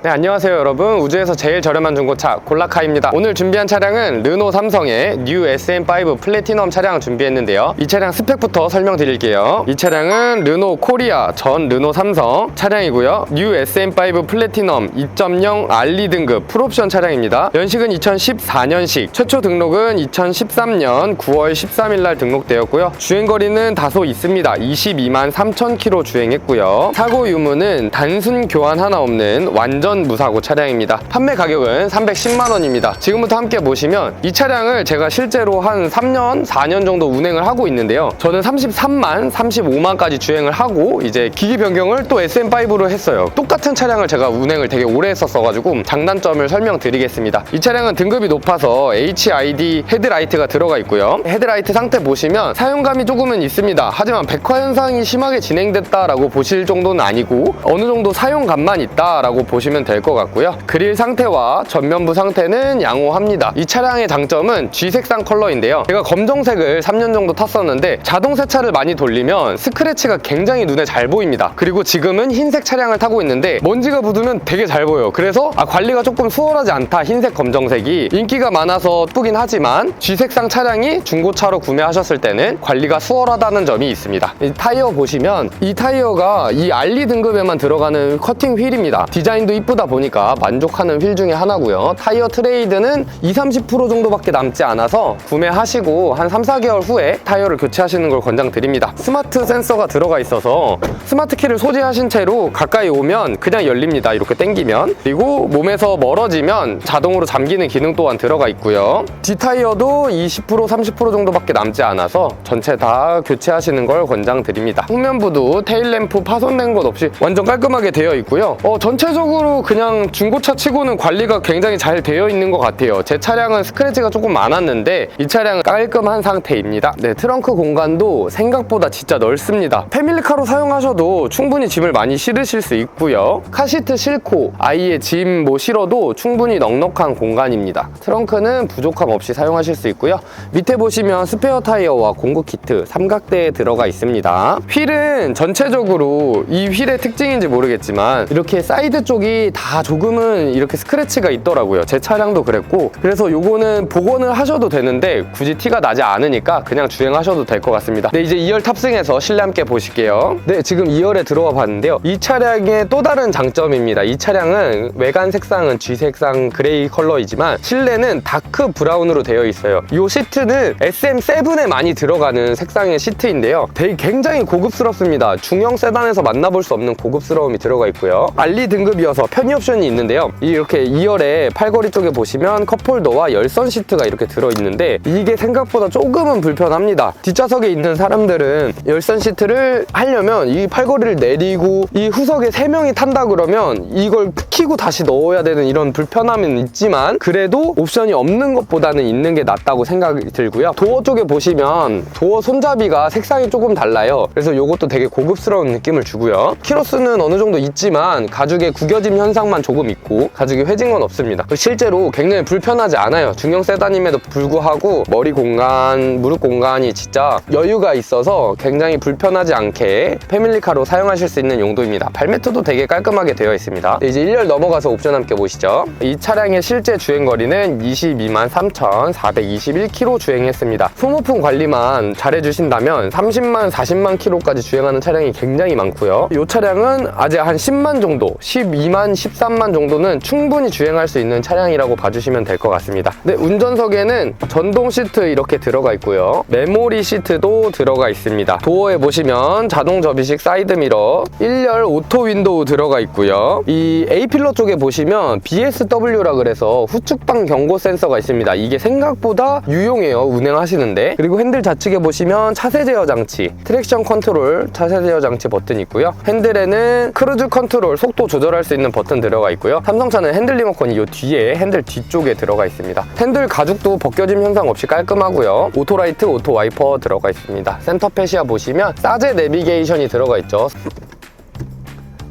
네, 안녕하세요 여러분. 우주에서 제일 저렴한 중고차 골라카입니다. 오늘 준비한 차량은 르노 삼성의 뉴 SM5 플래티넘 차량 준비했는데요. 이 차량 스펙부터 설명드릴게요. 이 차량은 르노 코리아 전 르노 삼성 차량이고요. 뉴 SM5 플래티넘 2.0 알리 등급 풀옵션 차량입니다. 연식은 2014년식, 최초 등록은 2013년 9월 13일 날 등록되었고요. 주행거리는 다소 있습니다. 22만 3천 킬로 주행했고요. 사고 유무는 단순 교환 하나 없는 완전 무사고 차량입니다. 판매 가격은 310만 원입니다. 지금부터 함께 보시면 이 차량을 제가 실제로 한 3년, 4년 정도 운행을 하고 있는데요. 저는 33만, 35만까지 주행을 하고 이제 기기 변경을 또 SM5로 했어요. 똑같은 차량을 제가 운행을 되게 오래 했었어가지고 장단점을 설명드리겠습니다. 이 차량은 등급이 높아서 HID 헤드라이트가 들어가 있고요. 헤드라이트 상태 보시면 사용감이 조금은 있습니다. 하지만 백화 현상이 심하게 진행됐다라고 보실 정도는 아니고 어느 정도 사용감만 있다라고 보시면 될 것 같고요. 그릴 상태와 전면부 상태는 양호합니다. 이 차량의 장점은 G색상 컬러인데요. 제가 검정색을 3년 정도 탔었는데 자동 세차를 많이 돌리면 스크래치가 굉장히 눈에 잘 보입니다. 그리고 지금은 흰색 차량을 타고 있는데 먼지가 묻으면 되게 잘 보여요. 그래서 아, 관리가 조금 수월하지 않다. 흰색 검정색이 인기가 많아서 예쁘긴 하지만 G색상 차량이 중고차로 구매하셨을 때는 관리가 수월하다는 점이 있습니다. 이 타이어 보시면 이 타이어가 이 알리 등급에만 들어가는 커팅 휠입니다. 디자인도 이쁘 다 보니까 만족하는 휠 중에 하나고요. 타이어 트레이드는 2, 30% 정도밖에 남지 않아서 구매하시고 한 3, 4개월 후에 타이어를 교체하시는 걸 권장드립니다. 스마트 센서가 들어가 있어서 스마트 키를 소지하신 채로 가까이 오면 그냥 열립니다. 이렇게 당기면 그리고 몸에서 멀어지면 자동으로 잠기는 기능 또한 들어가 있고요. D타이어도 20% 30% 정도밖에 남지 않아서 전체 다 교체하시는 걸 권장드립니다. 후면부도 테일램프 파손된 것 없이 완전 깔끔하게 되어 있고요. 어, 전체적으로 그냥 중고차 치고는 관리가 굉장히 잘 되어 있는 것 같아요. 제 차량은 스크래치가 조금 많았는데 이 차량은 깔끔한 상태입니다. 네, 트렁크 공간도 생각보다 진짜 넓습니다. 패밀리카로 사용하셔도 충분히 짐을 많이 실으실 수 있고요. 카시트 싣고 아이의 짐 뭐 실어도 충분히 넉넉한 공간입니다. 트렁크는 부족함 없이 사용하실 수 있고요. 밑에 보시면 스페어 타이어와 공구 키트 삼각대에 들어가 있습니다. 휠은 전체적으로 이 휠의 특징인지 모르겠지만 이렇게 사이드 쪽이 다 조금은 이렇게 스크래치가 있더라고요. 제 차량도 그랬고 그래서 요거는 복원을 하셔도 되는데 굳이 티가 나지 않으니까 그냥 주행하셔도 될 것 같습니다. 네, 이제 2열 탑승해서 실내 함께 보실게요. 네, 지금 2열에 들어와 봤는데요. 이 차량의 또 다른 장점입니다. 이 차량은 외관 색상은 G색상 그레이 컬러이지만 실내는 다크 브라운으로 되어 있어요. 이 시트는 SM7에 많이 들어가는 색상의 시트인데요. 되게 굉장히 고급스럽습니다. 중형 세단에서 만나볼 수 없는 고급스러움이 들어가 있고요. 알리 등급이어서 편의 옵션이 있는데요. 이렇게 2열에 팔걸이 쪽에 보시면 컵홀더와 열선 시트가 이렇게 들어있는데 이게 생각보다 조금은 불편합니다. 뒷좌석에 있는 사람들은 열선 시트를 하려면 이 팔걸이를 내리고 이 후석에 3명이 탄다 그러면 이걸 키고 다시 넣어야 되는 이런 불편함은 있지만 그래도 옵션이 없는 것보다는 있는 게 낫다고 생각이 들고요. 도어 쪽에 보시면 도어 손잡이가 색상이 조금 달라요. 그래서 이것도 되게 고급스러운 느낌을 주고요. 키로수는 어느 정도 있지만 가죽의 구겨짐 현 상만 조금 있고 가죽이 회진 건 없습니다. 실제로 굉장히 불편하지 않아요. 중형 세단임에도 불구하고 머리 공간, 무릎 공간이 진짜 여유가 있어서 굉장히 불편하지 않게 패밀리카로 사용하실 수 있는 용도입니다. 발매트도 되게 깔끔하게 되어 있습니다. 네, 이제 1열 넘어가서 옵션 함께 보시죠. 이 차량의 실제 주행거리는 22만 3,421km 주행했습니다. 소모품 관리만 잘해주신다면 30만, 40만 km까지 주행하는 차량이 굉장히 많고요. 이 차량은 아직 한 10만 정도, 12만, 13만 정도는 충분히 주행할 수 있는 차량이라고 봐주시면 될 것 같습니다. 네, 운전석에는 전동 시트 이렇게 들어가 있고요. 메모리 시트도 들어가 있습니다. 도어에 보시면 자동 접이식 사이드 미러, 1열 오토 윈도우 들어가 있고요. 이 A필러 쪽에 보시면 BSW라 그래서 후측방 경고 센서가 있습니다. 이게 생각보다 유용해요. 운행하시는데. 그리고 핸들 좌측에 보시면 차세 제어 장치, 트랙션 컨트롤 차세 제어 장치 버튼 있고요. 핸들에는 크루즈 컨트롤 속도 조절할 수 있는 버튼 들어가 있고요. 삼성차는 핸들 리모컨이 이 뒤에 핸들 뒤쪽에 들어가 있습니다. 핸들 가죽도 벗겨짐 현상 없이 깔끔하고요. 오토라이트, 오토 와이퍼 들어가 있습니다. 센터 페시아 보시면 사제 내비게이션이 들어가 있죠.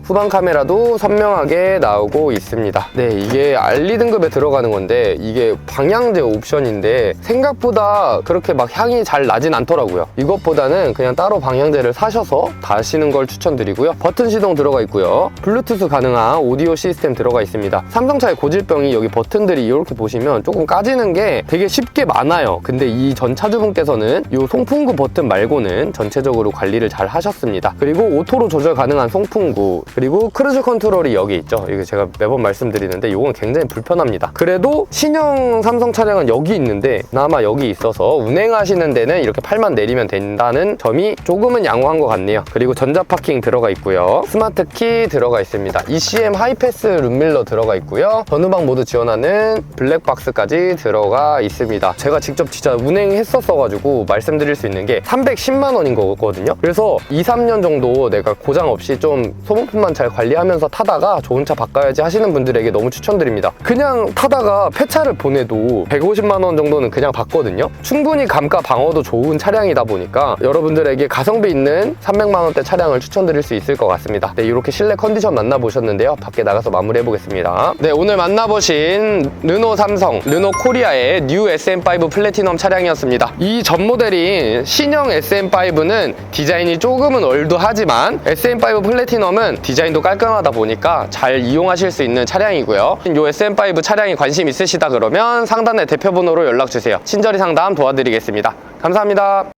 후방 카메라도 선명하게 나오고 있습니다. 네, 이게 알리 등급에 들어가는 건데 이게 방향제 옵션인데 생각보다 그렇게 막 향이 잘 나진 않더라고요. 이것보다는 그냥 따로 방향제를 사셔서 다시는 걸 추천드리고요. 버튼 시동 들어가 있고요. 블루투스 가능한 오디오 시스템 들어가 있습니다. 삼성차의 고질병이 여기 버튼들이 이렇게 보시면 조금 까지는 게 되게 쉽게 많아요. 근데 이 전 차주분께서는 이 송풍구 버튼 말고는 전체적으로 관리를 잘 하셨습니다. 그리고 오토로 조절 가능한 송풍구 그리고 크루즈 컨트롤이 여기 있죠. 이게 제가 매번 말씀드리는데 이건 굉장히 불편합니다. 그래도 신형 삼성 차량은 여기 있는데 그나마 여기 있어서 운행하시는 데는 이렇게 팔만 내리면 된다는 점이 조금은 양호한 것 같네요. 그리고 전자 파킹 들어가 있고요. 스마트 키 들어가 있습니다. ECM 하이패스 룸밀러 들어가 있고요. 전후방 모드 지원하는 블랙박스까지 들어가 있습니다. 제가 직접 진짜 운행했었어가지고 말씀드릴 수 있는 게 310만 원인 거거든요. 그래서 2, 3년 정도 내가 고장 없이 좀 소모품만 잘 관리하면서 타다가 좋은 차 바꿔야지 하시는 분들에게 너무 추천드립니다. 그냥 타다가 폐차를 보내도 150만 원 정도는 그냥 받거든요. 충분히 감가 방어도 좋은 차량이다 보니까 여러분들에게 가성비 있는 300만 원대 차량을 추천드릴 수 있을 것 같습니다. 네, 이렇게 실내 컨디션 만나보셨는데요. 밖에 나가서 마무리해 보겠습니다. 네, 오늘 만나보신 르노 삼성, 르노 코리아의 뉴 SM5 플래티넘 차량이었습니다. 이 전 모델인 신형 SM5는 디자인이 조금은 얼드하지만 SM5 플래티넘은 디자인 도 깔끔하다 보니까 잘 이용하실 수 있는 차량이고요. 이 SM5 차량에 관심 있으시다 그러면 상단의 대표번호로 연락 주세요. 친절히 상담 도와드리겠습니다. 감사합니다.